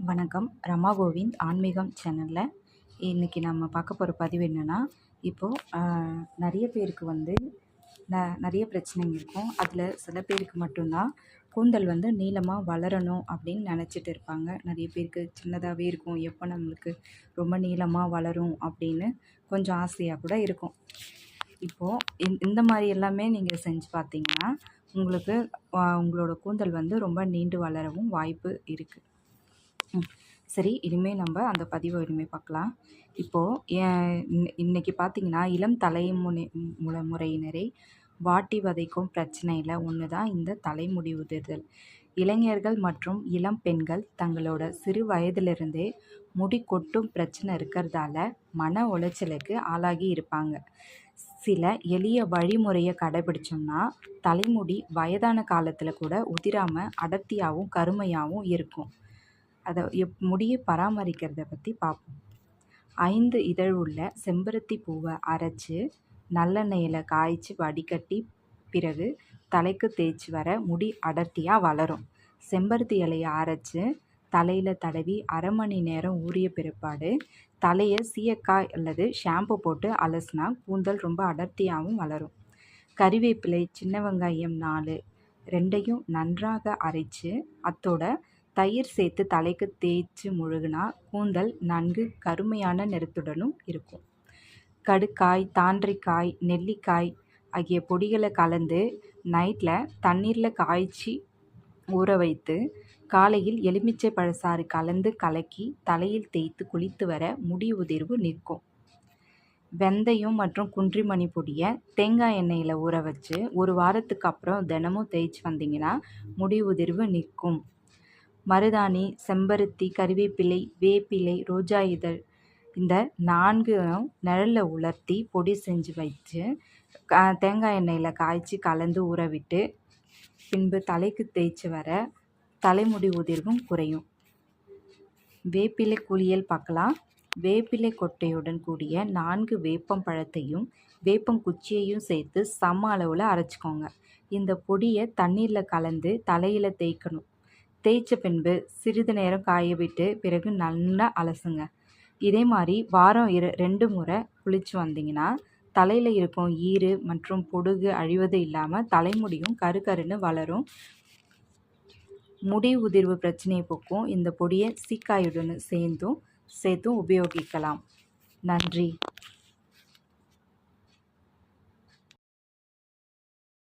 வணக்கம். ரமா கோவிந்த் ஆன்மீகம் சேனலில். இன்றைக்கி நம்ம பார்க்க போகிற பதிவு என்னென்னா இப்போது நிறைய பேருக்கு வந்து ந நிறைய பிரச்சனைங்க இருக்கும். அதில் சில பேருக்கு மட்டும்தான் கூந்தல் வந்து நீளமாக வளரணும் அப்படின்னு நினச்சிட்டு இருப்பாங்க. நிறைய பேருக்கு சின்னதாகவே இருக்கும். எப்போ நம்மளுக்கு ரொம்ப நீளமாக வளரும் அப்படின்னு கொஞ்சம் ஆசையாக கூட இருக்கும். இப்போது இந் இந்த மாதிரி எல்லாமே நீங்கள் செஞ்சு பார்த்தீங்கன்னா உங்களுக்கு உங்களோட கூந்தல் வந்து ரொம்ப நீண்டு வளரவும் வாய்ப்பு இருக்குது சரி இனிமேல் நம்ம அந்த பதிவை இனிமேல் பார்க்கலாம். இப்போது ஏன் இன்னைக்கு பார்த்தீங்கன்னா இளம் தலைமுனை முல முறையினரை வாட்டி வதைக்கும் பிரச்சனையில் ஒன்று தான் இந்த தலைமுடி உதிர்தல். இளைஞர்கள் மற்றும் இளம் பெண்கள் தங்களோட சிறு வயதிலிருந்தே முடி கொட்டும் பிரச்சனை இருக்கிறதால மன உளைச்சலுக்கு ஆளாகி இருப்பாங்க. சில எளிய வழிமுறையை கடைபிடிச்சோம்னா தலைமுடி வயதான காலத்தில் கூட உதிராமல் அடர்த்தியாகவும் கருமையாகவும் இருக்கும். அதை எப் முடியை பராமரிக்கிறத பற்றி பார்ப்போம் ஐந்து இதழ் உள்ள செம்பருத்தி பூவை அரைச்சி நல்லெண்ணெயில் காய்ச்சி வடிகட்டி பிறகு தலைக்கு தேய்ச்சி வர முடி அடர்த்தியாக வளரும். செம்பருத்தி இலையை அரைச்சி தலையில் தடவி அரை மணி நேரம் ஊறிய பிற்பாடு தலையை சீயக்காய் அல்லது ஷாம்பு போட்டு அலசினா கூந்தல் ரொம்ப அடர்த்தியாகவும் வளரும். கறிவேப்பிலை சின்ன வெங்காயம் நாலு ரெண்டையும் நன்றாக அரைச்சு அத்தோட தயிர் சேர்த்து தலைக்கு தேய்ச்சி முழுகினா கூந்தல் நன்கு கருமையான நிறத்துடனும் இருக்கும். கடுக்காய் தாண்டிக்காய் நெல்லிக்காய் ஆகிய பொடிகளை கலந்து நைட்டில் தண்ணீரில் காய்ச்சி ஊற வைத்து காலையில் எலுமிச்சை பழச்சாறு கலந்து கலக்கி தலையில் தேய்த்து குளித்து வர முடி உதிர்வு நிற்கும். வெந்தயம் மற்றும் குன்றிமணி பொடியை தேங்காய் எண்ணெயில் ஊற வச்சு ஒரு வாரத்துக்கு அப்புறம் தினமும் தேய்ச்சி வந்தீங்கன்னா முடி உதிர்வு நிற்கும். மருதாணி செம்பருத்தி கறிவேப்பிலை வேப்பிலை ரோஜா இதழ். இந்த நான்கு நிழலில் உலர்த்தி பொடி செஞ்சு வச்சு கா- தேங்காய் எண்ணெயில் காய்ச்சி கலந்து ஊற விட்டு பின்பு தலைக்கு தேய்ச்சி வர தலைமுடி உதிர்வும் குறையும். வேப்பிலை குளியல் பார்க்கலாம். வேப்பிலை கொட்டையுடன் கூடிய நான்கு வேப்பம் பழத்தையும் வேப்பம் குச்சியையும் சேர்த்து சம அளவில் அரைச்சிக்கோங்க. இந்த பொடியை தண்ணீரில் கலந்து தலையில் தேய்க்கணும். தேய்ச்ச பின்பு சிறிது நேரம் காய விட்டு பிறகு நல்லா அலசுங்க. இதே மாதிரி வாரம் இரு ரெண்டு முறை குளிச்சு வந்தீங்கன்னா தலையில் இருக்கும் ஈறு மற்றும் பொடுகு அழிவது இல்லாமல் தலைமுடியும் கருகருன்னு வளரும். முடி உதிர்வு பிரச்சனையை போக்கும். இந்த பொடியை சீக்காயுடன் சேர்ந்தும் சேர்த்தும் உபயோகிக்கலாம். நன்றி.